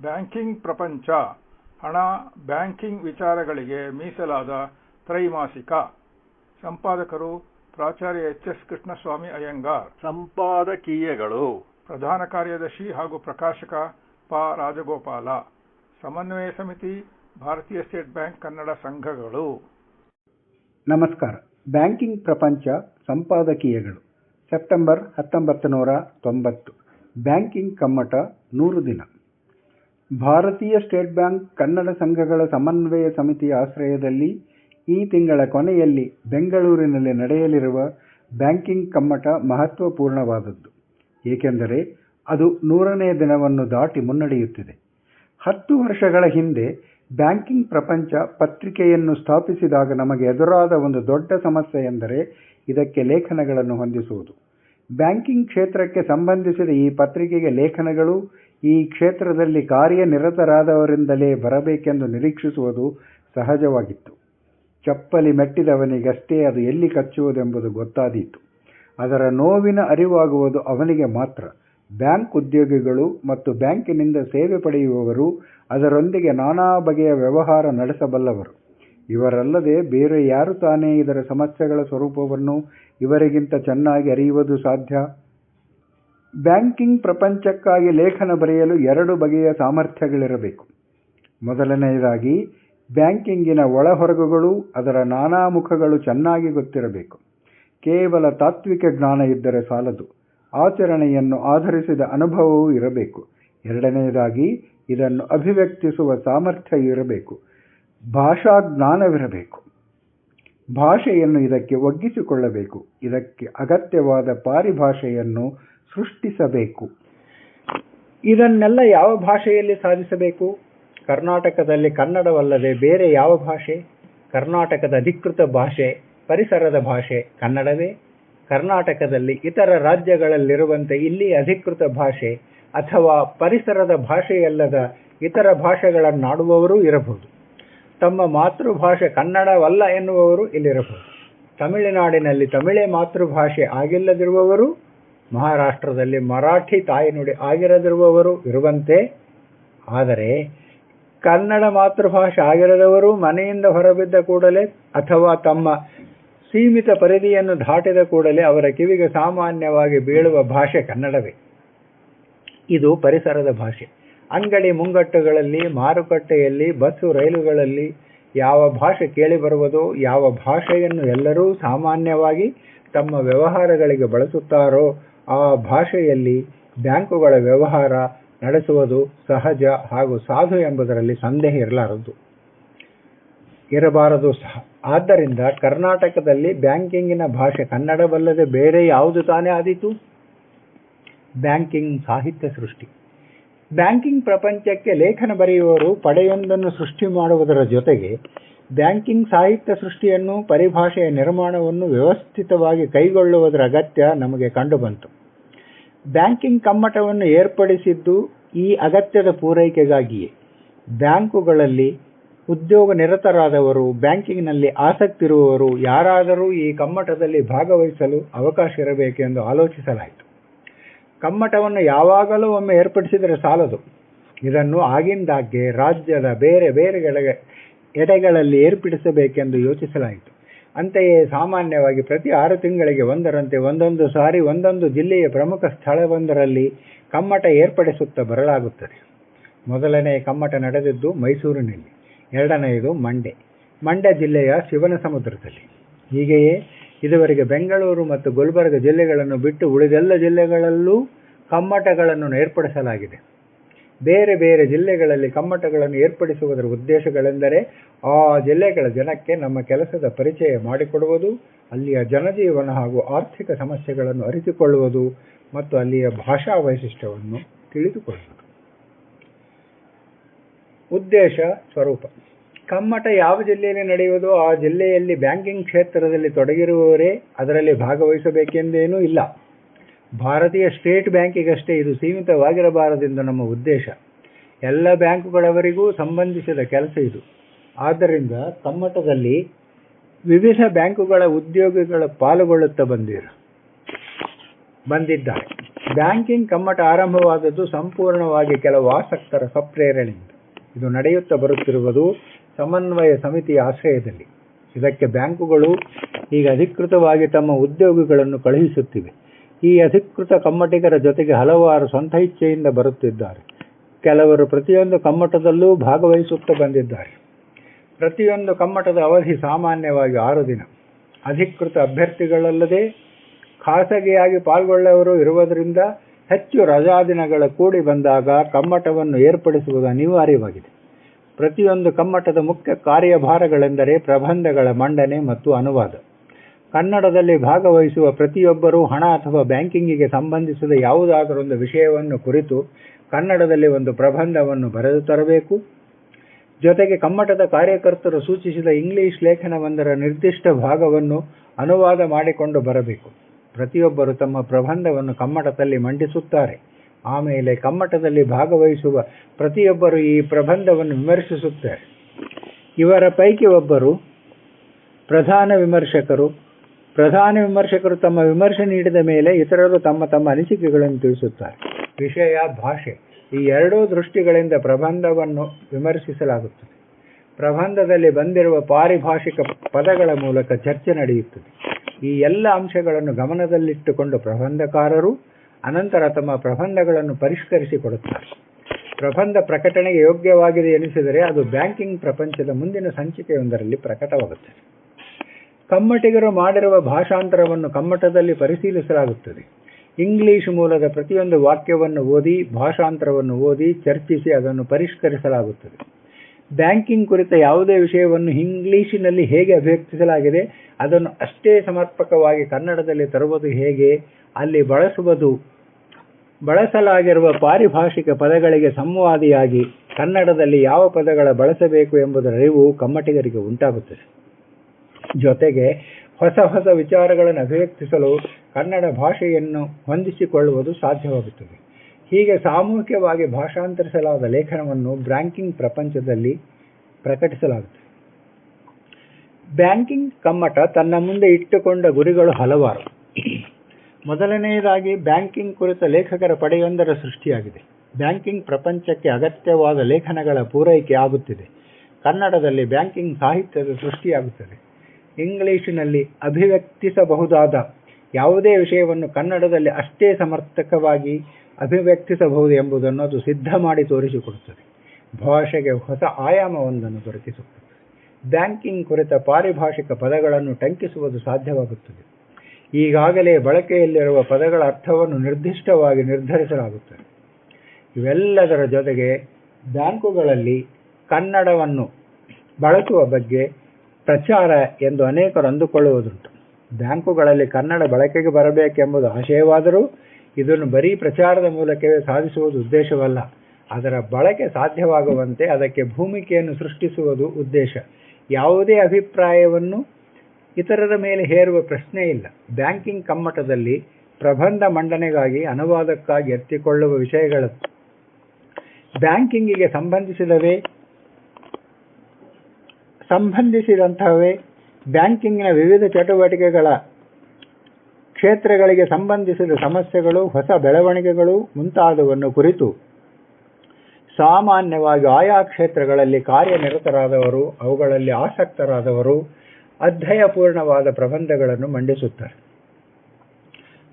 Banking ಪ್ರಪಂಚ. ಹಣ banking ವಿಚಾರಗಳಿಗೆ ಮೀಸಲಾದ ತ್ರೈಮಾಸಿಕ. ಸಂಪಾದಕರು ಪ್ರಾಚಾರ್ಯ ಎಚ್ ಎಸ್ ಕೃಷ್ಣಸ್ವಾಮಿ ಅಯ್ಯಂಗಾರ್. ಸಂಪಾದಕೀಯಗಳು. ಪ್ರಧಾನ ಕಾರ್ಯದರ್ಶಿ ಹಾಗೂ ಪ್ರಕಾಶಕ ಪ ರಾಜಗೋಪಾಲ. ಸಮನ್ವಯ ಸಮಿತಿ ಭಾರತೀಯ ಸ್ಟೇಟ್ ಬ್ಯಾಂಕ್ ಕನ್ನಡ ಸಂಘಗಳು. ನಮಸ್ಕಾರ. ಬ್ಯಾಂಕಿಂಗ್ ಪ್ರಪಂಚ ಸಂಪಾದಕೀಯಗಳು. ಸೆಪ್ಟೆಂಬರ್ ಹತ್ತೊಂಬತ್ತು ನೂರ ತೊಂಬತ್ತು. ಬ್ಯಾಂಕಿಂಗ್ ಕಮ್ಮಟ ನೂರು ದಿನ. ಭಾರತೀಯ ಸ್ಟೇಟ್ ಬ್ಯಾಂಕ್ ಕನ್ನಡ ಸಂಘಗಳ ಸಮನ್ವಯ ಸಮಿತಿಯ ಆಶ್ರಯದಲ್ಲಿ ಈ ತಿಂಗಳ ಕೊನೆಯಲ್ಲಿ ಬೆಂಗಳೂರಿನಲ್ಲಿ ನಡೆಯಲಿರುವ ಬ್ಯಾಂಕಿಂಗ್ ಕಮ್ಮಟ ಮಹತ್ವಪೂರ್ಣವಾದದ್ದು. ಏಕೆಂದರೆ ಅದು ನೂರನೇ ದಿನವನ್ನು ದಾಟಿ ಮುನ್ನಡೆಯುತ್ತಿದೆ. ಹತ್ತು ವರ್ಷಗಳ ಹಿಂದೆ ಬ್ಯಾಂಕಿಂಗ್ ಪ್ರಪಂಚ ಪತ್ರಿಕೆಯನ್ನು ಸ್ಥಾಪಿಸಿದಾಗ ನಮಗೆ ಎದುರಾದ ಒಂದು ದೊಡ್ಡ ಸಮಸ್ಯೆ ಎಂದರೆ ಇದಕ್ಕೆ ಲೇಖನಗಳನ್ನು ಹೊಂದಿಸುವುದು. ಬ್ಯಾಂಕಿಂಗ್ ಕ್ಷೇತ್ರಕ್ಕೆ ಸಂಬಂಧಿಸಿದ ಈ ಪತ್ರಿಕೆಗೆ ಲೇಖನಗಳು ಈ ಕ್ಷೇತ್ರದಲ್ಲಿ ಕಾರ್ಯನಿರತರಾದವರಿಂದಲೇ ಬರಬೇಕೆಂದು ನಿರೀಕ್ಷಿಸುವುದು ಸಹಜವಾಗಿತ್ತು. ಚಪ್ಪಲಿ ಮೆಟ್ಟಿದವನಿಗಷ್ಟೇ ಅದು ಎಲ್ಲಿ ಕಚ್ಚುವುದೆಂಬುದು ಗೊತ್ತಾದೀತು. ಅದರ ನೋವಿನ ಅರಿವಾಗುವುದು ಅವನಿಗೆ ಮಾತ್ರ. ಬ್ಯಾಂಕ್ ಉದ್ಯೋಗಿಗಳು ಮತ್ತು ಬ್ಯಾಂಕಿನಿಂದ ಸೇವೆ ಪಡೆಯುವವರು ಅದರೊಂದಿಗೆ ನಾನಾ ಬಗೆಯ ವ್ಯವಹಾರ ನಡೆಸಬಲ್ಲವರು. ಇವರಲ್ಲದೆ ಬೇರೆ ಯಾರು ತಾನೇ ಇದರ ಸಮಸ್ಯೆಗಳ ಸ್ವರೂಪವನ್ನು ಇವರಿಗಿಂತ ಚೆನ್ನಾಗಿ ಅರಿಯುವುದು ಸಾಧ್ಯ? ಬ್ಯಾಂಕಿಂಗ್ ಪ್ರಪಂಚಕ್ಕಾಗಿ ಲೇಖನ ಬರೆಯಲು ಎರಡು ಬಗೆಯ ಸಾಮರ್ಥ್ಯಗಳಿರಬೇಕು. ಮೊದಲನೆಯದಾಗಿ, ಬ್ಯಾಂಕಿಂಗಿನ ಒಳಹೊರಗುಗಳು ಅದರ ನಾನಾ ಮುಖಗಳು ಚೆನ್ನಾಗಿ ಗೊತ್ತಿರಬೇಕು. ಕೇವಲ ತಾತ್ವಿಕ ಜ್ಞಾನ ಇದ್ದರೆ ಸಾಲದು. ಆಚರಣೆಯನ್ನು ಆಧರಿಸಿದ ಅನುಭವವೂ ಇರಬೇಕು. ಎರಡನೆಯದಾಗಿ, ಇದನ್ನು ಅಭಿವ್ಯಕ್ತಿಸುವ ಸಾಮರ್ಥ್ಯ ಇರಬೇಕು. ಭಾಷಾ ಜ್ಞಾನವಿರಬೇಕು. ಭಾಷೆಯನ್ನು ಇದಕ್ಕೆ ಒಗ್ಗಿಸಿಕೊಳ್ಳಬೇಕು. ಇದಕ್ಕೆ ಅಗತ್ಯವಾದ ಪಾರಿಭಾಷೆಯನ್ನು ಸೃಷ್ಟಿಸಬೇಕು. ಇದನ್ನೆಲ್ಲ ಯಾವ ಭಾಷೆಯಲ್ಲಿ ಸಾಧಿಸಬೇಕು? ಕರ್ನಾಟಕದಲ್ಲಿ ಕನ್ನಡವಲ್ಲದೆ ಬೇರೆ ಯಾವ ಭಾಷೆ? ಕರ್ನಾಟಕದ ಅಧಿಕೃತ ಭಾಷೆ, ಪರಿಸರದ ಭಾಷೆ, ಕನ್ನಡವೇ? ಕರ್ನಾಟಕದಲ್ಲಿ ಇತರ ರಾಜ್ಯಗಳಲ್ಲಿರುವಂತೆ ಇಲ್ಲಿ ಅಧಿಕೃತ ಭಾಷೆ ಅಥವಾ ಪರಿಸರದ ಭಾಷೆಯಲ್ಲದ ಇತರ ಭಾಷೆಗಳನ್ನಾಡುವವರೂ ಇರಬಹುದು. ತಮ್ಮ ಮಾತೃಭಾಷೆ ಕನ್ನಡವಲ್ಲ ಎನ್ನುವವರು ಇಲ್ಲಿರಬಹುದು. ತಮಿಳುನಾಡಿನಲ್ಲಿ ತಮಿಳೇ ಮಾತೃಭಾಷೆ ಆಗಿಲ್ಲದಿರುವವರು ಮಹಾರಾಷ್ಟ್ರದಲ್ಲಿ ಮರಾಠಿ ತಾಯಿನುಡಿ ಆಗಿರದಿರುವವರು ಇರುವಂತೆ, ಆದರೆ ಕನ್ನಡ ಮಾತೃಭಾಷೆ ಆಗಿರದವರು ಮನೆಯಿಂದ ಹೊರಬಿದ್ದ ಕೂಡಲೇ ಅಥವಾ ತಮ್ಮ ಸೀಮಿತ ಪರಿಧಿಯನ್ನು ದಾಟಿದ ಕೂಡಲೇ ಅವರ ಕಿವಿಗೆ ಸಾಮಾನ್ಯವಾಗಿ ಬೀಳುವ ಭಾಷೆ ಕನ್ನಡವೇ. ಇದು ಪರಿಸರದ ಭಾಷೆ. ಅಂಗಡಿ ಮುಂಗಟ್ಟುಗಳಲ್ಲಿ, ಮಾರುಕಟ್ಟೆಯಲ್ಲಿ, ಬಸ್ಸು ರೈಲುಗಳಲ್ಲಿ ಯಾವ ಭಾಷೆ ಕೇಳಿಬರುವುದೋ, ಯಾವ ಭಾಷೆಯನ್ನು ಎಲ್ಲರೂ ಸಾಮಾನ್ಯವಾಗಿ ತಮ್ಮ ವ್ಯವಹಾರಗಳಿಗೆ ಬಳಸುತ್ತಾರೋ ಆ ಭಾಷೆಯಲ್ಲಿ ಬ್ಯಾಂಕುಗಳ ವ್ಯವಹಾರ ನಡೆಸುವುದು ಸಹಜ ಹಾಗೂ ಸಾಧು ಎಂಬುದರಲ್ಲಿ ಸಂದೇಹ ಇರಲಾರದು ಇರಬಾರದು ಸಹ. ಆದ್ದರಿಂದ ಕರ್ನಾಟಕದಲ್ಲಿ ಬ್ಯಾಂಕಿಂಗಿನ ಭಾಷೆ ಕನ್ನಡವಲ್ಲದೆ ಬೇರೆ ಯಾವುದು ತಾನೇ ಆದೀತು? ಬ್ಯಾಂಕಿಂಗ್ ಸಾಹಿತ್ಯ ಸೃಷ್ಟಿ. ಬ್ಯಾಂಕಿಂಗ್ ಪ್ರಪಂಚಕ್ಕೆ ಲೇಖನ ಬರೆಯುವವರು ಪಡೆಯೊಂದನ್ನು ಸೃಷ್ಟಿ ಮಾಡುವುದರ ಜೊತೆಗೆ ಬ್ಯಾಂಕಿಂಗ್ ಸಾಹಿತ್ಯ ಸೃಷ್ಟಿಯನ್ನು, ಪರಿಭಾಷೆಯ ನಿರ್ಮಾಣವನ್ನು ವ್ಯವಸ್ಥಿತವಾಗಿ ಕೈಗೊಳ್ಳುವುದರ ಅಗತ್ಯ ನಮಗೆ ಕಂಡುಬಂತು. ಬ್ಯಾಂಕಿಂಗ್ ಕಮ್ಮಟವನ್ನು ಏರ್ಪಡಿಸಿದ್ದು ಈ ಅಗತ್ಯದ ಪೂರೈಕೆಗಾಗಿಯೇ. ಬ್ಯಾಂಕುಗಳಲ್ಲಿ ಉದ್ಯೋಗ ನಿರತರಾದವರು, ಬ್ಯಾಂಕಿಂಗ್ನಲ್ಲಿ ಆಸಕ್ತಿ ಇರುವವರು ಯಾರಾದರೂ ಈ ಕಮ್ಮಟದಲ್ಲಿ ಭಾಗವಹಿಸಲು ಅವಕಾಶ ಇರಬೇಕೆಂದು ಆಲೋಚಿಸಲಾಯಿತು. ಕಮ್ಮಟವನ್ನು ಯಾವಾಗಲೂ ಒಮ್ಮೆ ಏರ್ಪಡಿಸಿದರೆ ಸಾಲದು. ಇದನ್ನು ಆಗಿಂದಾಗ್ಗೆ ರಾಜ್ಯದ ಬೇರೆ ಬೇರೆ ಎಡೆಗಳಲ್ಲಿ ಏರ್ಪಡಿಸಬೇಕೆಂದು ಯೋಚಿಸಲಾಯಿತು. ಅಂತೆಯೇ ಸಾಮಾನ್ಯವಾಗಿ ಪ್ರತಿ ಆರು ತಿಂಗಳಿಗೆ ಒಂದರಂತೆ ಒಂದೊಂದು ಸಾರಿ ಒಂದೊಂದು ಜಿಲ್ಲೆಯ ಪ್ರಮುಖ ಸ್ಥಳವೊಂದರಲ್ಲಿ ಕಮ್ಮಟ ಏರ್ಪಡಿಸುತ್ತಾ ಬರಲಾಗುತ್ತದೆ. ಮೊದಲನೇ ಕಮ್ಮಟ ನಡೆದಿದ್ದು ಮೈಸೂರಿನಲ್ಲಿ, ಎರಡನೆಯದು ಮಂಡ್ಯ. ಮಂಡ್ಯ ಜಿಲ್ಲೆಯ ಶಿವನ ಸಮುದ್ರದಲ್ಲಿ ಹೀಗೆಯೇ ಇದುವರೆಗೆ ಬೆಂಗಳೂರು ಮತ್ತು ಗುಲ್ಬರ್ಗ ಜಿಲ್ಲೆಗಳನ್ನು ಬಿಟ್ಟು ಉಳಿದೆಲ್ಲ ಜಿಲ್ಲೆಗಳಲ್ಲೂ ಕಮ್ಮಟಗಳನ್ನು ಏರ್ಪಡಿಸಲಾಗಿದೆ. ಬೇರೆ ಬೇರೆ ಜಿಲ್ಲೆಗಳಲ್ಲಿ ಕಮ್ಮಟಗಳನ್ನು ಏರ್ಪಡಿಸುವುದರ ಉದ್ದೇಶಗಳೆಂದರೆ ಆ ಜಿಲ್ಲೆಗಳ ಜನಕ್ಕೆ ನಮ್ಮ ಕೆಲಸದ ಪರಿಚಯ ಮಾಡಿಕೊಡುವುದು, ಅಲ್ಲಿಯ ಜನಜೀವನ ಹಾಗೂ ಆರ್ಥಿಕ ಸಮಸ್ಯೆಗಳನ್ನು ಅರಿತುಕೊಳ್ಳುವುದು ಮತ್ತು ಅಲ್ಲಿಯ ಭಾಷಾ ವೈಶಿಷ್ಟ್ಯವನ್ನು ತಿಳಿದುಕೊಳ್ಳುವುದು. ಉದ್ದೇಶ ಸ್ವರೂಪ. ಕಮ್ಮಟ ಯಾವ ಜಿಲ್ಲೆಯಲ್ಲಿ ನಡೆಯುವುದೋ ಆ ಜಿಲ್ಲೆಯಲ್ಲಿ ಬ್ಯಾಂಕಿಂಗ್ ಕ್ಷೇತ್ರದಲ್ಲಿ ತೊಡಗಿರುವವರೇ ಅದರಲ್ಲಿ ಭಾಗವಹಿಸಬೇಕೆಂದೇನೂ ಇಲ್ಲ. ಭಾರತೀಯ ಸ್ಟೇಟ್ ಬ್ಯಾಂಕಿಗಷ್ಟೇ ಇದು ಸೀಮಿತವಾಗಿರಬಾರದೆಂದು ನಮ್ಮ ಉದ್ದೇಶ. ಎಲ್ಲ ಬ್ಯಾಂಕುಗಳವರಿಗೂ ಸಂಬಂಧಿಸಿದ ಕೆಲಸ ಇದು. ಆದ್ದರಿಂದ ಕಮ್ಮಟದಲ್ಲಿ ವಿವಿಧ ಬ್ಯಾಂಕುಗಳ ಉದ್ಯೋಗಿಗಳ ಪಾಲ್ಗೊಳ್ಳುತ್ತಾ ಬಂದಿರು, ಬಂದಿದ್ದಾರೆ. ಬ್ಯಾಂಕಿಂಗ್ ಕಮ್ಮಟ ಆರಂಭವಾದದ್ದು ಸಂಪೂರ್ಣವಾಗಿ ಕೆಲವು ಆಸಕ್ತರ ಸ್ವಪ್ರೇರಣೆಯಿಂದ ಇದು ನಡೆಯುತ್ತಾ ಬರುತ್ತಿರುವುದು ಸಮನ್ವಯ ಸಮಿತಿಯ ಆಶ್ರಯದಲ್ಲಿ. ಇದಕ್ಕೆ ಬ್ಯಾಂಕುಗಳು ಈಗ ಅಧಿಕೃತವಾಗಿ ತಮ್ಮ ಉದ್ಯೋಗಿಗಳನ್ನು ಕಳುಹಿಸುತ್ತಿವೆ. ಈ ಅಧಿಕೃತ ಕಮ್ಮಟಿಗರ ಜೊತೆಗೆ ಹಲವಾರು ಸ್ವಂತ ಇಚ್ಛೆಯಿಂದ ಬರುತ್ತಿದ್ದಾರೆ. ಕೆಲವರು ಪ್ರತಿಯೊಂದು ಕಮ್ಮಟದಲ್ಲೂ ಭಾಗವಹಿಸುತ್ತಾ ಬಂದಿದ್ದಾರೆ. ಪ್ರತಿಯೊಂದು ಕಮ್ಮಟದ ಅವಧಿ ಸಾಮಾನ್ಯವಾಗಿ ಆರು ದಿನ. ಅಧಿಕೃತ ಅಭ್ಯರ್ಥಿಗಳಲ್ಲದೆ ಖಾಸಗಿಯಾಗಿ ಪಾಲ್ಗೊಳ್ಳುವವರು ಇರುವುದರಿಂದ ಹೆಚ್ಚು ರಜಾದಿನಗಳ ಕೂಡಿ ಬಂದಾಗ ಕಮ್ಮಟವನ್ನು ಏರ್ಪಡಿಸುವುದು ಅನಿವಾರ್ಯವಾಗಿದೆ. ಪ್ರತಿಯೊಂದು ಕಮ್ಮಟದ ಮುಖ್ಯ ಕಾರ್ಯಭಾರಗಳೆಂದರೆ ಪ್ರಬಂಧಗಳ ಮಂಡನೆ ಮತ್ತು ಅನುವಾದ. ಕನ್ನಡದಲ್ಲಿ ಭಾಗವಹಿಸುವ ಪ್ರತಿಯೊಬ್ಬರೂ ಹಣ ಅಥವಾ ಬ್ಯಾಂಕಿಂಗಿಗೆ ಸಂಬಂಧಿಸಿದ ಯಾವುದಾದರೊಂದು ವಿಷಯವನ್ನು ಕುರಿತು ಕನ್ನಡದಲ್ಲಿ ಒಂದು ಪ್ರಬಂಧವನ್ನು ಬರೆದು ತರಬೇಕು. ಜೊತೆಗೆ ಕಮ್ಮಟದ ಕಾರ್ಯಕರ್ತರು ಸೂಚಿಸಿದ ಇಂಗ್ಲಿಷ್ ಲೇಖನವೊಂದರ ನಿರ್ದಿಷ್ಟ ಭಾಗವನ್ನು ಅನುವಾದ ಮಾಡಿಕೊಂಡು ಬರಬೇಕು. ಪ್ರತಿಯೊಬ್ಬರು ತಮ್ಮ ಪ್ರಬಂಧವನ್ನು ಕಮ್ಮಟದಲ್ಲಿ ಮಂಡಿಸುತ್ತಾರೆ. ಆಮೇಲೆ ಕಮ್ಮಟದಲ್ಲಿ ಭಾಗವಹಿಸುವ ಪ್ರತಿಯೊಬ್ಬರು ಈ ಪ್ರಬಂಧವನ್ನು ವಿಮರ್ಶಿಸುತ್ತಾರೆ. ಇವರ ಪೈಕಿ ಒಬ್ಬರು ಪ್ರಧಾನ ವಿಮರ್ಶಕರು ಪ್ರಧಾನ ವಿಮರ್ಶಕರು ತಮ್ಮ ವಿಮರ್ಶೆ ನೀಡಿದ ಮೇಲೆ ಇತರರು ತಮ್ಮ ತಮ್ಮ ಅನಿಸಿಕೆಗಳನ್ನು ತಿಳಿಸುತ್ತಾರೆ. ವಿಷಯ, ಭಾಷೆ ಈ ಎರಡೂ ದೃಷ್ಟಿಗಳಿಂದ ಪ್ರಬಂಧವನ್ನು ವಿಮರ್ಶಿಸಲಾಗುತ್ತದೆ. ಪ್ರಬಂಧದಲ್ಲಿ ಬಂದಿರುವ ಪಾರಿಭಾಷಿಕ ಪದಗಳ ಮೂಲಕ ಚರ್ಚೆ ನಡೆಯುತ್ತದೆ. ಈ ಎಲ್ಲ ಅಂಶಗಳನ್ನು ಗಮನದಲ್ಲಿಟ್ಟುಕೊಂಡು ಪ್ರಬಂಧಕಾರರು ಅನಂತರ ತಮ್ಮ ಪ್ರಬಂಧಗಳನ್ನು ಪರಿಷ್ಕರಿಸಿಕೊಡುತ್ತಾರೆ. ಪ್ರಬಂಧ ಪ್ರಕಟಣೆಗೆ ಯೋಗ್ಯವಾಗಿದೆ ಎನಿಸಿದರೆ ಅದು ಬ್ಯಾಂಕಿಂಗ್ ಪ್ರಪಂಚದ ಮುಂದಿನ ಸಂಚಿಕೆಯೊಂದರಲ್ಲಿ ಪ್ರಕಟವಾಗುತ್ತದೆ. ಕಮ್ಮಟಿಗರು ಮಾಡಿರುವ ಭಾಷಾಂತರವನ್ನು ಕಮ್ಮಟದಲ್ಲಿ ಪರಿಶೀಲಿಸಲಾಗುತ್ತದೆ. ಇಂಗ್ಲಿಷ್ ಮೂಲದ ಪ್ರತಿಯೊಂದು ವಾಕ್ಯವನ್ನು ಓದಿ, ಭಾಷಾಂತರವನ್ನು ಓದಿ, ಚರ್ಚಿಸಿ ಅದನ್ನು ಪರಿಷ್ಕರಿಸಲಾಗುತ್ತದೆ. ಬ್ಯಾಂಕಿಂಗ್ ಕುರಿತ ಯಾವುದೇ ವಿಷಯವನ್ನು ಇಂಗ್ಲಿಷಿನಲ್ಲಿ ಹೇಗೆ ಅಭಿವ್ಯಕ್ತಿಸಲಾಗಿದೆ, ಅದನ್ನು ಅಷ್ಟೇ ಸಮರ್ಪಕವಾಗಿ ಕನ್ನಡದಲ್ಲಿ ತರುವುದು ಹೇಗೆ, ಅಲ್ಲಿ ಬಳಸುವುದು, ಬಳಸಲಾಗಿರುವ ಪಾರಿಭಾಷಿಕ ಪದಗಳಿಗೆ ಸಂವಾದಿಯಾಗಿ ಕನ್ನಡದಲ್ಲಿ ಯಾವ ಪದಗಳ ಬಳಸಬೇಕು ಎಂಬುದರ ಅರಿವು ಕಮ್ಮಟಿಗರಿಗೆ ಉಂಟಾಗುತ್ತದೆ. ಜೊತೆಗೆ ಹೊಸ ಹೊಸ ವಿಚಾರಗಳನ್ನು ಅಭಿವ್ಯಕ್ತಿಸಲು ಕನ್ನಡ ಭಾಷೆಯನ್ನು ಹೊಂದಿಸಿಕೊಳ್ಳುವುದು ಸಾಧ್ಯವಾಗುತ್ತದೆ. ಹೀಗೆ ಸಾಮೂಹಿಕವಾಗಿ ಭಾಷಾಂತರಿಸಲಾದ ಲೇಖನವನ್ನು ಬ್ಯಾಂಕಿಂಗ್ ಪ್ರಪಂಚದಲ್ಲಿ ಪ್ರಕಟಿಸಲಾಗುತ್ತದೆ. ಬ್ಯಾಂಕಿಂಗ್ ಕಮ್ಮಟ ತನ್ನ ಮುಂದೆ ಇಟ್ಟುಕೊಂಡ ಗುರಿಗಳು ಹಲವಾರು. ಮೊದಲನೆಯದಾಗಿ ಬ್ಯಾಂಕಿಂಗ್ ಕುರಿತ ಲೇಖಕರ ಪಡೆಯೊಂದರ ಸೃಷ್ಟಿಯಾಗಿದೆ. ಬ್ಯಾಂಕಿಂಗ್ ಪ್ರಪಂಚಕ್ಕೆ ಅಗತ್ಯವಾದ ಲೇಖನಗಳ ಪೂರೈಕೆ ಆಗುತ್ತಿದೆ. ಕನ್ನಡದಲ್ಲಿ ಬ್ಯಾಂಕಿಂಗ್ ಸಾಹಿತ್ಯದ ಸೃಷ್ಟಿಯಾಗುತ್ತದೆ. ಇಂಗ್ಲಿಶಿನಲ್ಲಿ ಅಭಿವ್ಯಕ್ತಿಸಬಹುದಾದ ಯಾವುದೇ ವಿಷಯವನ್ನು ಕನ್ನಡದಲ್ಲಿ ಅಷ್ಟೇ ಸಮರ್ಥಕವಾಗಿ ಅಭಿವ್ಯಕ್ತಿಸಬಹುದು ಎಂಬುದನ್ನು ಅದು ಸಿದ್ಧ ಮಾಡಿ ತೋರಿಸಿಕೊಡುತ್ತದೆ. ಭಾಷೆಗೆ ಹೊಸ ಆಯಾಮವೊಂದನ್ನು ದೊರಕಿಸುತ್ತದೆ. ಬ್ಯಾಂಕಿಂಗ್ ಕುರಿತ ಪಾರಿಭಾಷಿಕ ಪದಗಳನ್ನು ಟಂಕಿಸುವುದು ಸಾಧ್ಯವಾಗುತ್ತದೆ. ಈಗಾಗಲೇ ಬಳಕೆಯಲ್ಲಿರುವ ಪದಗಳ ಅರ್ಥವನ್ನು ನಿರ್ದಿಷ್ಟವಾಗಿ ನಿರ್ಧರಿಸಲಾಗುತ್ತದೆ. ಇವೆಲ್ಲದರ ಜೊತೆಗೆ ಬ್ಯಾಂಕುಗಳಲ್ಲಿ ಕನ್ನಡವನ್ನು ಬಳಸುವ ಬಗ್ಗೆ ಪ್ರಚಾರ ಎಂದು ಅನೇಕರು ಅಂದುಕೊಳ್ಳುವುದುಂಟು. ಬ್ಯಾಂಕುಗಳಲ್ಲಿ ಕನ್ನಡ ಬಳಕೆಗೆ ಬರಬೇಕೆಂಬುದು ಆಶಯವಾದರೂ ಇದನ್ನು ಬರೀ ಪ್ರಚಾರದ ಮೂಲಕವೇ ಸಾಧಿಸುವುದು ಉದ್ದೇಶವಲ್ಲ. ಅದರ ಬಳಕೆ ಸಾಧ್ಯವಾಗುವಂತೆ ಅದಕ್ಕೆ ಭೂಮಿಕೆಯನ್ನು ಸೃಷ್ಟಿಸುವುದು ಉದ್ದೇಶ. ಯಾವುದೇ ಅಭಿಪ್ರಾಯವನ್ನು ಇತರರ ಮೇಲೆ ಹೇರುವ ಪ್ರಶ್ನೆ ಇಲ್ಲ. ಬ್ಯಾಂಕಿಂಗ್ ಕಮ್ಮಟದಲ್ಲಿ ಪ್ರಬಂಧ ಮಂಡನೆಗಾಗಿ ಅನುವಾದಕ್ಕಾಗಿ ಎತ್ತಿಕೊಳ್ಳುವ ವಿಷಯಗಳು. ಬ್ಯಾಂಕಿಂಗಿಗೆ ಸಂಬಂಧಿಸಿದವೇ ಸಂಬಂಧಿಸಿದಂತಹವೇ ಬ್ಯಾಂಕಿಂಗ್ನ ವಿವಿಧ ಚಟುವಟಿಕೆಗಳ ಕ್ಷೇತ್ರಗಳಿಗೆ ಸಂಬಂಧಿಸಿದ ಸಮಸ್ಯೆಗಳು, ಹೊಸ ಬೆಳವಣಿಗೆಗಳು ಮುಂತಾದವನ್ನು ಕುರಿತು ಸಾಮಾನ್ಯವಾಗಿ ಆಯಾ ಕ್ಷೇತ್ರಗಳಲ್ಲಿ ಕಾರ್ಯನಿರತರಾದವರು, ಅವುಗಳಲ್ಲಿ ಆಸಕ್ತರಾದವರು ಅಧ್ಯಯಪೂರ್ಣವಾದ ಪ್ರಬಂಧಗಳನ್ನು ಮಂಡಿಸುತ್ತಾರೆ.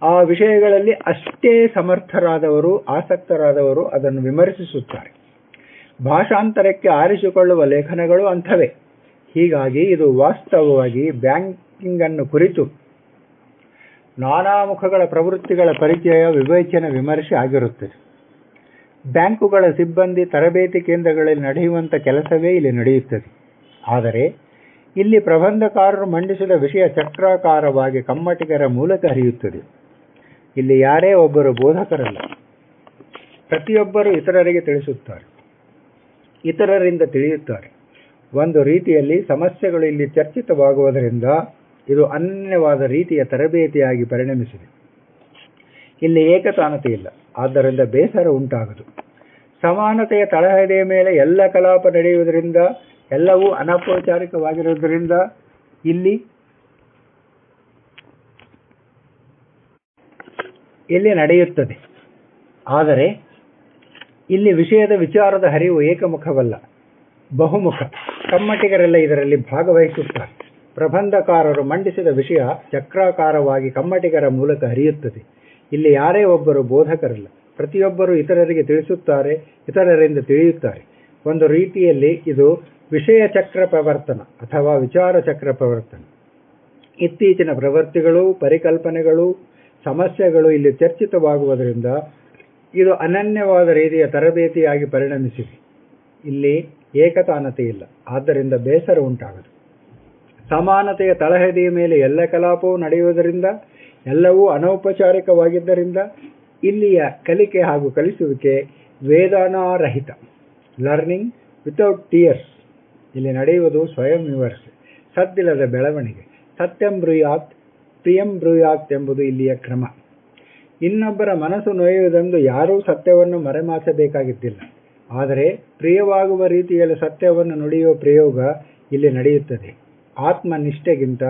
ಆ ವಿಷಯಗಳಲ್ಲಿ ಅಷ್ಟೇ ಸಮರ್ಥರಾದವರು, ಆಸಕ್ತರಾದವರು ಅದನ್ನು ವಿಮರ್ಶಿಸುತ್ತಾರೆ. ಭಾಷಾಂತರಕ್ಕೆ ಆರಿಸಿಕೊಳ್ಳುವ ಲೇಖನಗಳು ಅಂಥವೇ. ಹೀಗಾಗಿ ಇದು ವಾಸ್ತವವಾಗಿ ಬ್ಯಾಂಕಿಂಗ್ ಅನ್ನು ಕುರಿತು ನಾನಾ ಮುಖಗಳ ಪ್ರವೃತ್ತಿಗಳ ಪರಿಚಯ, ವಿವೇಚನೆ, ವಿಮರ್ಶೆ ಆಗಿರುತ್ತದೆ ಬ್ಯಾಂಕುಗಳ ಸಿಬ್ಬಂದಿ ತರಬೇತಿ ಕೇಂದ್ರಗಳಲ್ಲಿ ನಡೆಯುವಂಥ ಕೆಲಸವೇ ಇಲ್ಲಿ ನಡೆಯುತ್ತದೆ. ಆದರೆ ಇಲ್ಲಿ ಪ್ರಬಂಧಕಾರರು ಮಂಡಿಸಿದ ವಿಷಯ ಚಕ್ರಾಕಾರವಾಗಿ ಕಮ್ಮಟಿಗರ ಮೂಲಕ ಹರಿಯುತ್ತದೆ. ಇಲ್ಲಿ ಯಾರೇ ಒಬ್ಬರು ಬೋಧಕರಲ್ಲ, ಪ್ರತಿಯೊಬ್ಬರು ಇತರರಿಗೆ ತಿಳಿಸುತ್ತಾರೆ, ಇತರರಿಂದ ತಿಳಿಯುತ್ತಾರೆ. ಒಂದು ರೀತಿಯಲ್ಲಿ ಸಮಸ್ಯೆಗಳು ಇಲ್ಲಿ ಚರ್ಚಿತವಾಗುವುದರಿಂದ ಇದು ಅನನ್ಯವಾದ ರೀತಿಯ ತರಬೇತಿಯಾಗಿ ಪರಿಣಮಿಸಿದೆ. ಇಲ್ಲಿ ಏಕತಾನತೆ ಇಲ್ಲ. ಆದ್ದರಿಂದ ಬೇಸರ ಉಂಟಾಗದು. ಸಮಾನತೆಯ ತಳಹದಿಯ ಮೇಲೆ ಎಲ್ಲ ಕಲಾಪ ನಡೆಯುವುದರಿಂದ, ಎಲ್ಲವೂ ಅನೌಪಚಾರಿಕವಾಗಿರುವುದರಿಂದ ಇಲ್ಲಿ ಇಲ್ಲಿ ನಡೆಯುತ್ತದೆ. ಆದರೆ ಇಲ್ಲಿ ವಿಷಯದ ವಿಚಾರದ ಹರಿವು ಏಕಮುಖವಲ್ಲ, ಬಹುಮುಖ. ಕಮ್ಮಟಿಗರೆಲ್ಲ ಇದರಲ್ಲಿ ಭಾಗವಹಿಸುತ್ತಾರೆ. ಪ್ರಬಂಧಕಾರರು ಮಂಡಿಸಿದ ವಿಷಯ ಚಕ್ರಾಕಾರವಾಗಿ ಕಮ್ಮಟಿಗರ ಮೂಲಕ ಹರಿಯುತ್ತದೆ. ಇಲ್ಲಿ ಯಾರೇ ಒಬ್ಬರು ಬೋಧಕರಲ್ಲ, ಪ್ರತಿಯೊಬ್ಬರು ಇತರರಿಗೆ ತಿಳಿಸುತ್ತಾರೆ, ಇತರರಿಂದ ತಿಳಿಯುತ್ತಾರೆ. ಒಂದು ರೀತಿಯಲ್ಲಿ ಇದು ವಿಷಯ ಚಕ್ರ ಪ್ರವರ್ತನ ಅಥವಾ ವಿಚಾರ ಚಕ್ರ ಪ್ರವರ್ತನ. ಇತ್ತೀಚಿನ ಪ್ರವೃತ್ತಿಗಳು, ಪರಿಕಲ್ಪನೆಗಳು, ಸಮಸ್ಯೆಗಳು ಇಲ್ಲಿ ಚರ್ಚಿತವಾಗುವುದರಿಂದ ಇದು ಅನನ್ಯವಾದ ರೀತಿಯ ತರಬೇತಿಯಾಗಿ ಪರಿಣಮಿಸಿದೆ. ಇಲ್ಲಿ ಏಕತಾನತೆ ಇಲ್ಲ. ಆದ್ದರಿಂದ ಬೇಸರ ಉಂಟಾಗದು. ಸಮಾನತೆಯ ತಳಹದಿಯ ಮೇಲೆ ಎಲ್ಲ ಕಲಾಪವೂ ನಡೆಯುವುದರಿಂದ, ಎಲ್ಲವೂ ಅನೌಪಚಾರಿಕವಾಗಿದ್ದರಿಂದ, ಇಲ್ಲಿಯ ಕಲಿಕೆ ಹಾಗೂ ಕಲಿಸುವಿಕೆ ವೇದನಾರಹಿತ. ಲರ್ನಿಂಗ್ ವಿತೌಟ್ ಟಿಯರ್ಸ್ ಇಲ್ಲಿ ನಡೆಯುವುದು ಸ್ವಯಂ ವಿಮರ್ಶೆ, ಸದ್ದಿಲ್ಲದ ಬೆಳವಣಿಗೆ. ಸತ್ಯಂ ಬ್ರೂಯಾತ್ ಪ್ರಿಯಂ ಬ್ರೂಯಾತ್ ಎಂಬುದು ಇಲ್ಲಿಯ ಕ್ರಮ. ಇನ್ನೊಬ್ಬರ ಮನಸ್ಸು ನೋಯುವುದೆಂದು ಯಾರೂ ಸತ್ಯವನ್ನು ಮರೆಮಾಚಬೇಕಾಗಿದ್ದಿಲ್ಲ. ಆದರೆ ಪ್ರಿಯವಾಗುವ ರೀತಿಯಲ್ಲಿ ಸತ್ಯವನ್ನು ನುಡಿಯುವ ಪ್ರಯೋಗ ಇಲ್ಲಿ ನಡೆಯುತ್ತದೆ. ಆತ್ಮನಿಷ್ಠೆಗಿಂತ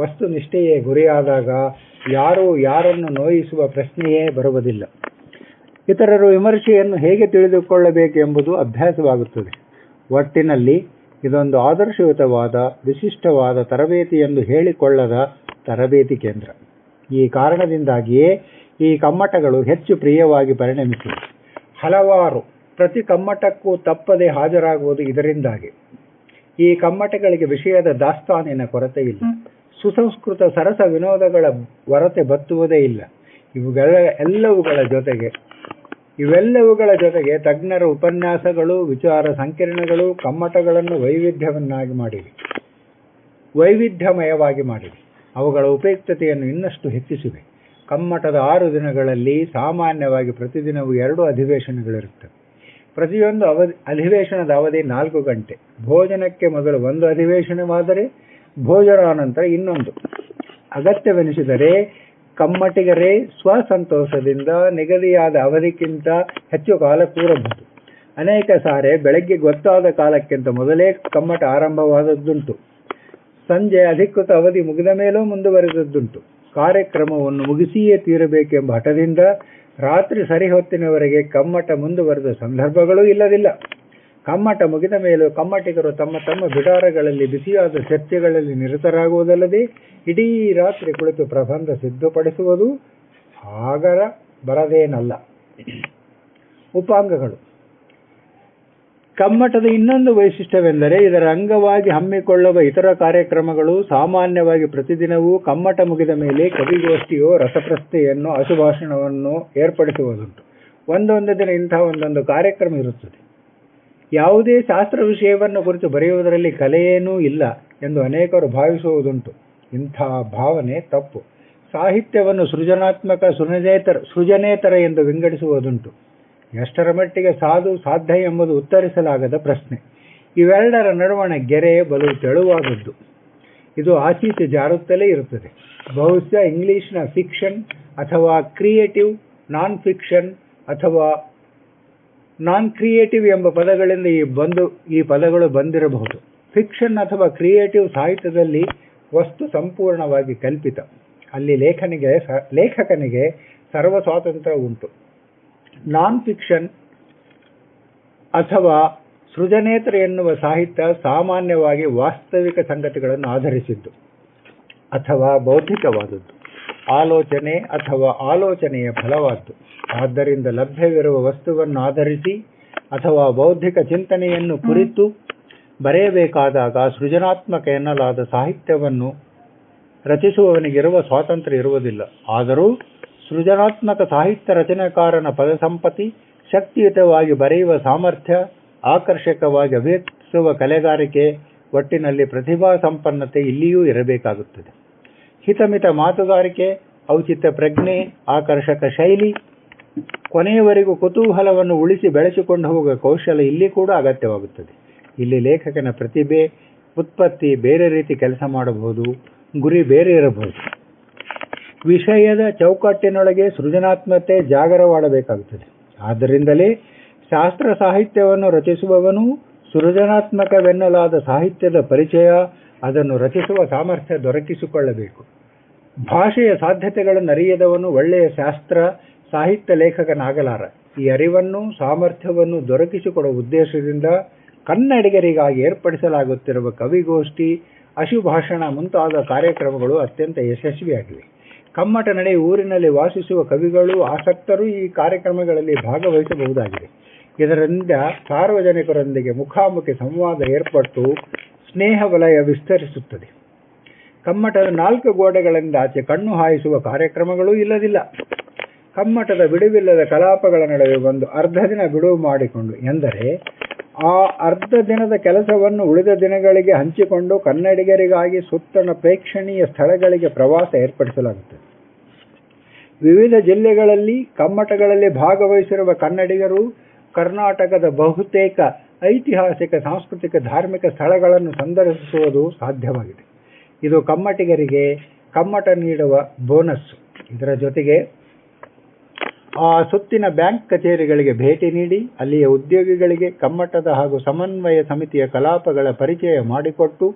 ವಸ್ತುನಿಷ್ಠೆಯೇ ಗುರಿಯಾದಾಗ ಯಾರೂ ಯಾರನ್ನು ನೋಯಿಸುವ ಪ್ರಶ್ನೆಯೇ ಬರುವುದಿಲ್ಲ. ಇತರರು ವಿಮರ್ಶೆಯನ್ನು ಹೇಗೆ ತಿಳಿದುಕೊಳ್ಳಬೇಕೆಂಬುದು ಅಭ್ಯಾಸವಾಗುತ್ತದೆ. ಒಟ್ಟಿನಲ್ಲಿ ಇದೊಂದು ಆದರ್ಶಯುತವಾದ, ವಿಶಿಷ್ಟವಾದ ತರಬೇತಿ ಎಂದು ಹೇಳಿಕೊಳ್ಳದ ತರಬೇತಿ ಕೇಂದ್ರ. ಈ ಕಾರಣದಿಂದಾಗಿಯೇ ಈ ಕಮ್ಮಟಗಳು ಹೆಚ್ಚು ಪ್ರಿಯವಾಗಿ ಪರಿಣಮಿಸಿವೆ. ಹಲವಾರು ಪ್ರತಿ ಕಮ್ಮಟಕ್ಕೂ ತಪ್ಪದೆ ಹಾಜರಾಗುವುದು ಇದರಿಂದಾಗಿ. ಈ ಕಮ್ಮಟಗಳಿಗೆ ವಿಷಯದ ದಾಸ್ತಾನಿನ ಕೊರತೆ ಇಲ್ಲ. ಸುಸಂಸ್ಕೃತ ಸರಸ ವಿನೋದಗಳ ವರತೆ ಬತ್ತುವುದೇ ಇಲ್ಲ. ಇವುಗಳ ಎಲ್ಲವುಗಳ ಜೊತೆಗೆ ಇವೆಲ್ಲವುಗಳ ಜೊತೆಗೆ ತಜ್ಞರ ಉಪನ್ಯಾಸಗಳು ವಿಚಾರ ಸಂಕಿರಣಗಳು ಕಮ್ಮಟಗಳನ್ನು ವೈವಿಧ್ಯವನ್ನಾಗಿ ಮಾಡಿವೆ. ವೈವಿಧ್ಯಮಯವಾಗಿ ಮಾಡಿವೆ. ಅವುಗಳ ಉಪಯುಕ್ತತೆಯನ್ನು ಇನ್ನಷ್ಟು ಹೆಚ್ಚಿಸಿವೆ. ಕಮ್ಮಟದ ಆರು ದಿನಗಳಲ್ಲಿ ಸಾಮಾನ್ಯವಾಗಿ ಪ್ರತಿದಿನವೂ ಎರಡು ಅಧಿವೇಶನಗಳಿರುತ್ತವೆ. ಪ್ರತಿಯೊಂದು ಅವಧಿ, ಅಧಿವೇಶನದ ಅವಧಿ ನಾಲ್ಕು ಗಂಟೆ. ಭೋಜನಕ್ಕೆ ಮೊದಲು ಒಂದು ಅಧಿವೇಶನವಾದರೆ ಭೋಜನಾನಂತರ ಇನ್ನೊಂದು. ಅಗತ್ಯವೆನಿಸಿದರೆ ಕಮ್ಮಟಿಗರೇ ಸ್ವಸಂತೋಷದಿಂದ ನಿಗದಿಯಾದ ಅವಧಿಗಿಂತ ಹೆಚ್ಚು ಕಾಲ ಕೂರಬಹುದು. ಅನೇಕ ಸಾರೆ ಬೆಳಗ್ಗೆ ಗೊತ್ತಾದ ಕಾಲಕ್ಕಿಂತ ಮೊದಲೇ ಕಮ್ಮಟ ಆರಂಭವಾದದ್ದುಂಟು. ಸಂಜೆ ಅಧಿಕೃತ ಅವಧಿ ಮುಗಿದ ಮೇಲೂ ಮುಂದುವರೆದದ್ದುಂಟು. ಕಾರ್ಯಕ್ರಮವನ್ನು ಮುಗಿಸಿಯೇ ತೀರಬೇಕೆಂಬ ಹಠದಿಂದ ರಾತ್ರಿ ಸರಿ ಹೊತ್ತಿನವರೆಗೆ ಕಮ್ಮಟ ಮುಂದುವರೆದ ಸಂದರ್ಭಗಳೂ ಇಲ್ಲದಿಲ್ಲ. ಕಮ್ಮಟ ಮುಗಿದ ಮೇಲೂ ಕಮ್ಮಟಿಗರು ತಮ್ಮ ತಮ್ಮ ಬಿಡಾರಗಳಲ್ಲಿ ಬಿಸಿಯಾದ ಚರ್ಚೆಗಳಲ್ಲಿ ನಿರತರಾಗುವುದಲ್ಲದೆ ಇಡೀ ರಾತ್ರಿ ಕುಳಿತು ಪ್ರಬಂಧ ಸಿದ್ಧಪಡಿಸುವುದು ಸಾಗರ ಬರದೇನಲ್ಲ. ಉಪಾಂಗಗಳು. ಕಮ್ಮಟದ ಇನ್ನೊಂದು ವೈಶಿಷ್ಟ್ಯವೆಂದರೆ ಇದರ ಅಂಗವಾಗಿ ಹಮ್ಮಿಕೊಳ್ಳುವ ಇತರ ಕಾರ್ಯಕ್ರಮಗಳು ಸಾಮಾನ್ಯವಾಗಿ ಪ್ರತಿದಿನವೂ ಕಮ್ಮಟ ಮುಗಿದ ಮೇಲೆ ಕವಿಗೋಷ್ಠಿಯೋ ರಸಪ್ರಶ್ನೆಯನ್ನು ಅಶುಭಾಷಣವನ್ನು ಏರ್ಪಡಿಸುವುದುಂಟು. ಒಂದೊಂದು ದಿನ ಇಂತಹ ಒಂದೊಂದು ಕಾರ್ಯಕ್ರಮ ಇರುತ್ತದೆ. ಯಾವುದೇ ಶಾಸ್ತ್ರ ವಿಷಯವನ್ನು ಕುರಿತು ಬರೆಯುವುದರಲ್ಲಿ ಕಲೆಯೇನೂ ಇಲ್ಲ ಎಂದು ಅನೇಕರು ಭಾವಿಸುವುದುಂಟು. ಇಂಥ ಭಾವನೆ ತಪ್ಪು. ಸಾಹಿತ್ಯವನ್ನು ಸೃಜನಾತ್ಮಕ ಸೃಜನೇತರ ಸೃಜನೇತರ ಎಂದು ವಿಂಗಡಿಸುವುದುಂಟು. ಎಷ್ಟರ ಮಟ್ಟಿಗೆ ಸಾಧು ಸಾಧ್ಯ ಎಂಬುದು ಉತ್ತರಿಸಲಾಗದ ಪ್ರಶ್ನೆ. ಇವೆರಡರ ನಡುವಣ ಗೆರೆ ಬಲು ತೆಳುವಾದದ್ದು. ಇದು ಆಚೀಚೆ ಜಾರುತ್ತಲೇ ಇರುತ್ತದೆ. ಬಹುಶಃ ಇಂಗ್ಲಿಷ್ನ ಫಿಕ್ಷನ್ ಅಥವಾ ಕ್ರಿಯೇಟಿವ್ ನಾನ್ ಫಿಕ್ಷನ್ ಅಥವಾ ನಾನ್ ಕ್ರಿಯೇಟಿವ್ ಎಂಬ ಪದಗಳಿಂದ ಈ ಬಂದು, ಈ ಪದಗಳು ಬಂದಿರಬಹುದು. ಫಿಕ್ಷನ್ ಅಥವಾ ಕ್ರಿಯೇಟಿವ್ ಸಾಹಿತ್ಯದಲ್ಲಿ ವಸ್ತು ಸಂಪೂರ್ಣವಾಗಿ ಕಲ್ಪಿತ. ಅಲ್ಲಿ ಲೇಖನಿಗೆ ಲೇಖಕನಿಗೆ ಸರ್ವ ಸ್ವಾತಂತ್ರ್ಯ ಉಂಟು. ನಾನ್ ಫಿಕ್ಷನ್ ಅಥವಾ ಸೃಜನೇತರ ಎನ್ನುವ ಸಾಹಿತ್ಯ ಸಾಮಾನ್ಯವಾಗಿ ವಾಸ್ತವಿಕ ಸಂಗತಿಗಳನ್ನು ಆಧರಿಸಿದ್ದು ಅಥವಾ ಬೌದ್ಧಿಕವಾದದ್ದು ಆಲೋಚನೆ ಅಥವಾ ಆಲೋಚನೆಯ ಫಲವಾದ್ದು. ಆದ್ದರಿಂದ ಲಭ್ಯವಿರುವ ವಸ್ತುವನ್ನು ಆಧರಿಸಿ ಅಥವಾ ಬೌದ್ಧಿಕ ಚಿಂತನೆಯನ್ನು ಕುರಿತು ಬರೆಯಬೇಕಾದಾಗ ಸೃಜನಾತ್ಮಕ ಎನ್ನಲಾದ ಸಾಹಿತ್ಯವನ್ನು ರಚಿಸುವವನಿಗಿರುವ ಸ್ವಾತಂತ್ರ್ಯ ಇರುವುದಿಲ್ಲ. ಆದರೂ ಸೃಜನಾತ್ಮಕ ಸಾಹಿತ್ಯ ರಚನೆಕಾರನ ಪದಸಂಪತ್ತಿ, ಶಕ್ತಿಯುತವಾಗಿ ಬರೆಯುವ ಸಾಮರ್ಥ್ಯ, ಆಕರ್ಷಕವಾಗಿ ಅಭಿವ್ಯಕ್ತಿಸುವ ಕಲೆಗಾರಿಕೆ, ಒಟ್ಟಿನಲ್ಲಿ ಪ್ರತಿಭಾ ಸಂಪನ್ನತೆ ಇಲ್ಲಿಯೂ ಇರಬೇಕಾಗುತ್ತದೆ. ಹಿತಮಿತ ಮಾತುಗಾರಿಕೆ, ಔಚಿತ್ಯ ಪ್ರಜ್ಞೆ, ಆಕರ್ಷಕ ಶೈಲಿ, ಕೊನೆಯವರೆಗೂ ಕುತೂಹಲವನ್ನು ಉಳಿಸಿ ಬೆಳೆಸಿಕೊಂಡು ಹೋಗುವ ಕೌಶಲ ಇಲ್ಲಿ ಕೂಡ ಅಗತ್ಯವಾಗುತ್ತದೆ. ಇಲ್ಲಿ ಲೇಖಕನ ಪ್ರತಿಭೆ, ಉತ್ಪತ್ತಿ ಬೇರೆ ರೀತಿ ಕೆಲಸ ಮಾಡಬಹುದು, ಗುರಿ ಬೇರೆ ಇರಬಹುದು. ವಿಷಯದ ಚೌಕಟ್ಟಿನೊಳಗೆ ಸೃಜನಾತ್ಮತೆ ಜಾಗರವಾಡಬೇಕಾಗುತ್ತದೆ. ಆದ್ದರಿಂದಲೇ ಶಾಸ್ತ್ರ ಸಾಹಿತ್ಯವನ್ನು ರಚಿಸುವವನು ಸೃಜನಾತ್ಮಕವೆನ್ನಲಾದ ಸಾಹಿತ್ಯದ ಪರಿಚಯ, ಅದನ್ನು ರಚಿಸುವ ಸಾಮರ್ಥ್ಯ ದೊರಕಿಸಿಕೊಳ್ಳಬೇಕು. ಭಾಷೆಯ ಸಾಧ್ಯತೆಗಳನ್ನು ಅರಿಯದವನು ಒಳ್ಳೆಯ ಶಾಸ್ತ್ರ, ಸಾಹಿತ್ಯ ಲೇಖಕನಾಗಲಾರ. ಈ ಅರಿವನ್ನು, ಸಾಮರ್ಥ್ಯವನ್ನು ದೊರಕಿಸಿಕೊಡುವ ಉದ್ದೇಶದಿಂದ ಕನ್ನಡಿಗರಿಗಾಗಿ ಏರ್ಪಡಿಸಲಾಗುತ್ತಿರುವ ಕವಿಗೋಷ್ಠಿ, ಅಶುಭಾಷಣ ಮುಂತಾದ ಕಾರ್ಯಕ್ರಮಗಳು ಅತ್ಯಂತ ಯಶಸ್ವಿಯಾಗಿವೆ. ಕಮ್ಮಟ ನಡೆ ಊರಿನಲ್ಲಿ ವಾಸಿಸುವ ಕವಿಗಳು, ಆಸಕ್ತರು ಈ ಕಾರ್ಯಕ್ರಮಗಳಲ್ಲಿ ಭಾಗವಹಿಸಬಹುದಾಗಿದೆ. ಇದರಿಂದ ಸಾರ್ವಜನಿಕರೊಂದಿಗೆ ಮುಖಾಮುಖಿ ಸಂವಾದ ಏರ್ಪಟ್ಟು ಸ್ನೇಹ ವಲಯ ವಿಸ್ತರಿಸುತ್ತದೆ. ಕಮ್ಮಟದ ನಾಲ್ಕು ಗೋಡೆಗಳಿಂದ ಆಚೆ ಕಣ್ಣು ಹಾಯಿಸುವ ಕಾರ್ಯಕ್ರಮಗಳೂ ಇಲ್ಲದಿಲ್ಲ. ಕಮ್ಮಟದ ಬಿಡುವಿಲ್ಲದ ಕಲಾಪಗಳ ನಡುವೆ ಒಂದು ಅರ್ಧ ದಿನ ಬಿಡುವು ಮಾಡಿಕೊಂಡು ಎಂದರೆ ಆ ಅರ್ಧ ದಿನದ ಕೆಲಸವನ್ನು ಉಳಿದ ದಿನಗಳಿಗೆ ಹಂಚಿಕೊಂಡು ಕನ್ನಡಿಗರಿಗಾಗಿ ಸುತ್ತಣ ಪ್ರೇಕ್ಷಣೀಯ ಸ್ಥಳಗಳಿಗೆ ಪ್ರವಾಸ ಏರ್ಪಡಿಸಲಾಗುತ್ತದೆ ವಿವಿಧ ಜಿಲ್ಲೆಗಳಲ್ಲಿ ಕಮ್ಮಟಗಳಲ್ಲಿ ಭಾಗವಹಿಸಿರುವ ಕನ್ನಡಿಗರು ಕರ್ನಾಟಕದ ಬಹುತೇಕ ಐತಿಹಾಸಿಕ, ಸಾಂಸ್ಕೃತಿಕ, ಧಾರ್ಮಿಕ ಸ್ಥಳಗಳನ್ನು ಸಂದರ್ಶಿಸುವುದು ಸಾಧ್ಯವಾಗಿದೆ. ಇದು ಕಮ್ಮಟಿಗರಿಗೆ ಕಮ್ಮಟ ನೀಡುವ ಬೋನಸ್. ಇದರ ಜೊತೆಗೆ ಸುತ್ತಿನ ಬ್ಯಾಂಕ್ ಕಚೇರಿಗಳಿಗೆ ಭೇಟಿ ನೀಡಿ, ಅಲ್ಲಿಯ ಉದ್ಯೋಗಿಗಳಿಗೆ ಕಮ್ಮಟದ ಹಾಗೂ ಸಮನ್ವಯ ಸಮಿತಿಯ ಕಲಾಪಗಳ ಪರಿಚಯ ಮಾಡಿಕೊಟ್ಟು,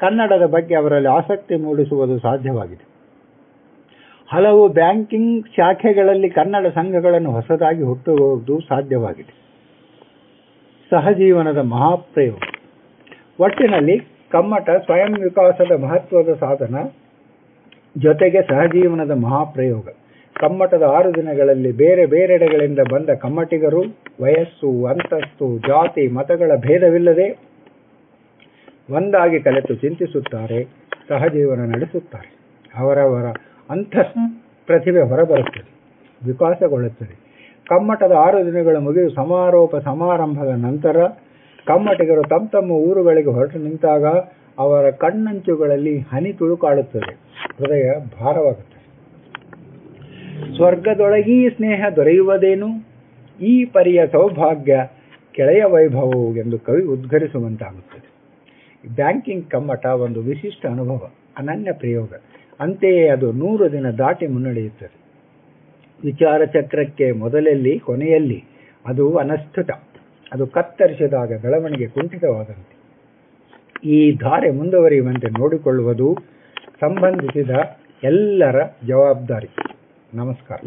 ಕನ್ನಡದ ಬಗ್ಗೆ ಅವರಲ್ಲಿ ಆಸಕ್ತಿ ಮೂಡಿಸುವುದು ಸಾಧ್ಯವಾಗಿದೆ. ಹಲವು ಬ್ಯಾಂಕಿಂಗ್ ಶಾಖೆಗಳಲ್ಲಿ ಕನ್ನಡ ಸಂಘಗಳನ್ನು ಹೊಸದಾಗಿ ಹುಟ್ಟುವುದು ಸಾಧ್ಯವಾಗಿದೆ. ಸಹಜೀವನದ ಮಹಾಪ್ರಯೋಗ. ಒಟ್ಟಿನಲ್ಲಿ ಕಮ್ಮಟ ಸ್ವಯಂ ವಿಕಾಸದ ಮಹತ್ವದ ಸಾಧನ ಜೊತೆಗೆ ಸಹಜೀವನದ ಮಹಾಪ್ರಯೋಗ. ಕಮ್ಮಟದ ಆರು ದಿನಗಳಲ್ಲಿ ಬೇರೆ ಬೇರೆಡೆಗಳಿಂದ ಬಂದ ಕಮ್ಮಟಿಗರು, ವಯಸ್ಸು, ಅಂತಸ್ತು, ಜಾತಿ, ಮತಗಳ ಭೇದವಿಲ್ಲದೆ ಒಂದಾಗಿ ಕಲೆತು ಚಿಂತಿಸುತ್ತಾರೆ, ಸಹಜೀವನ ನಡೆಸುತ್ತಾರೆ. ಅವರವರ ಅಂತ ಪ್ರತಿಭೆ ಹೊರಬರುತ್ತದೆ, ವಿಕಾಸಗೊಳ್ಳುತ್ತದೆ. ಕಮ್ಮಟದ ಆರು ದಿನಗಳ ಮುಗಿದು ಸಮಾರೋಪ ಸಮಾರಂಭದ ನಂತರ ಕಮ್ಮಟಿಗರು ತಮ್ಮ ತಮ್ಮ ಊರುಗಳಿಗೆ ಹೊರಟು ನಿಂತಾಗ ಅವರ ಕಣ್ಣಂಚುಗಳಲ್ಲಿ ಹನಿ ತುಳುಕಾಡುತ್ತದೆ ಹೃದಯ ಭಾರವಾಗುತ್ತದೆ. ಸ್ವರ್ಗದೊಳಗೀ ಸ್ನೇಹ ದೊರೆಯುವುದೇನು? ಈ ಪರಿಯ ಸೌಭಾಗ್ಯ ಕೆಳೆಯ ವೈಭವವು ಎಂದು ಕವಿ ಉದ್ಘರಿಸುವಂತಾಗುತ್ತದೆ. ಬ್ಯಾಂಕಿಂಗ್ ಕಮ್ಮಟ ಒಂದು ವಿಶಿಷ್ಟ ಅನುಭವ, ಅನನ್ಯ ಪ್ರಯೋಗ. ಅಂತೆಯೇ ಅದು ನೂರು ದಿನ ದಾಟಿ ಮುನ್ನಡೆಯುತ್ತದೆ. ವಿಚಾರ ಚಕ್ರಕ್ಕೆ ಮೊದಲಲ್ಲಿ, ಕೊನೆಯಲ್ಲಿ ಅದು ಅನಸ್ಥಿತ ಅದು ಕತ್ತರಿಸಿದಾಗ ಬೆಳವಣಿಗೆ ಕುಂಠಿತವಾದಂತೆ. ಈ ಧಾರೆ ಮುಂದುವರಿಯುವಂತೆ ನೋಡಿಕೊಳ್ಳುವುದು ಸಂಬಂಧಿಸಿದ ಎಲ್ಲರ ಜವಾಬ್ದಾರಿ. ನಮಸ್ಕಾರ